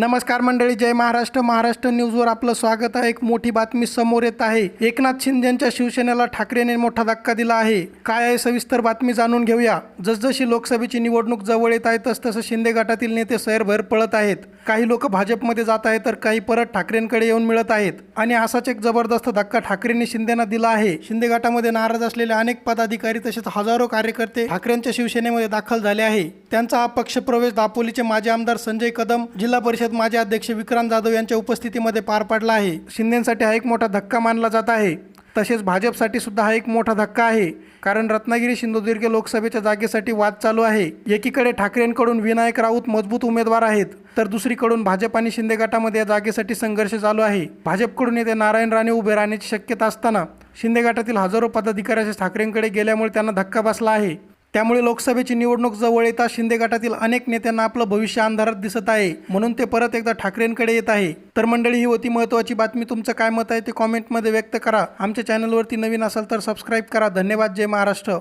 नमस्कार मंडळी जय महाराष्ट्र. महाराष्ट्र न्यूजवर आपलं स्वागत आहे. एक मोठी बातमी समोर येत आहे. एकनाथ शिंदेच्या शिवसेनेला ठाकरेने मोठा धक्का दिला आहे. काय आहे सविस्तर बातमी जाणून घेऊया. जसजशी लोकसभेची निवडणूक जवळ येत आहे तसतसं शिंदे गटातील नेते सैरभर पळत आहेत. काही लोक भाजपमध्ये जात आहेत तर काही परत ठाकरेंकडे येऊन मिळत आहेत. आणि असाच एक जबरदस्त धक्का ठाकरेंनी शिंदेना दिला आहे. शिंदे गटामध्ये नाराज असलेले अनेक पदाधिकारी तसेच हजारो कार्यकर्ते ठाकरेंच्या शिवसेनेमध्ये दाखल झाले आहे. त्यांचा हा पक्षप्रवेश दापोलीचे माजी आमदार संजय कदम जिल्हा परिषद माजी अध्यक्ष विक्रांत जाधव यांच्या उपस्थितीमध्ये पार पाडला आहे. शिंदेसाठी हा एक मोठा धक्का मानला जात आहे. तसेच भाजपसाठी सुद्धा हा एक मोठा धक्का आहे. कारण रत्नागिरी सिंधुदुर्ग लोकसभेच्या जागेसाठी वाद चालू आहे. एकीकडे ठाकरेंकडून विनायक राऊत मजबूत उमेदवार आहेत तर दुसरीकडून भाजप आणि शिंदे गटामध्ये या जागेसाठी संघर्ष चालू आहे. भाजपकडून येथे नारायण राणे उभे राहण्याची शक्यता असताना शिंदे गटातील हजारो पदाधिकाऱ्याचे ठाकरेंकडे गेल्यामुळे त्यांना धक्का बसला आहे. त्यामुळे लोकसभेची निवडणूक जवळ येता शिंदे गटातील अनेक नेत्यांना आपलं भविष्य अंधारात दिसत आहे. म्हणून ते परत एकदा ठाकरेंकडे येत आहे. तर मंडळी ही होती महत्त्वाची बातमी. तुमचं काय मत आहे ते कॉमेंटमध्ये व्यक्त करा. आमच्या चॅनलवरती नवीन असाल तर सबस्क्राईब करा. धन्यवाद. जय महाराष्ट्र.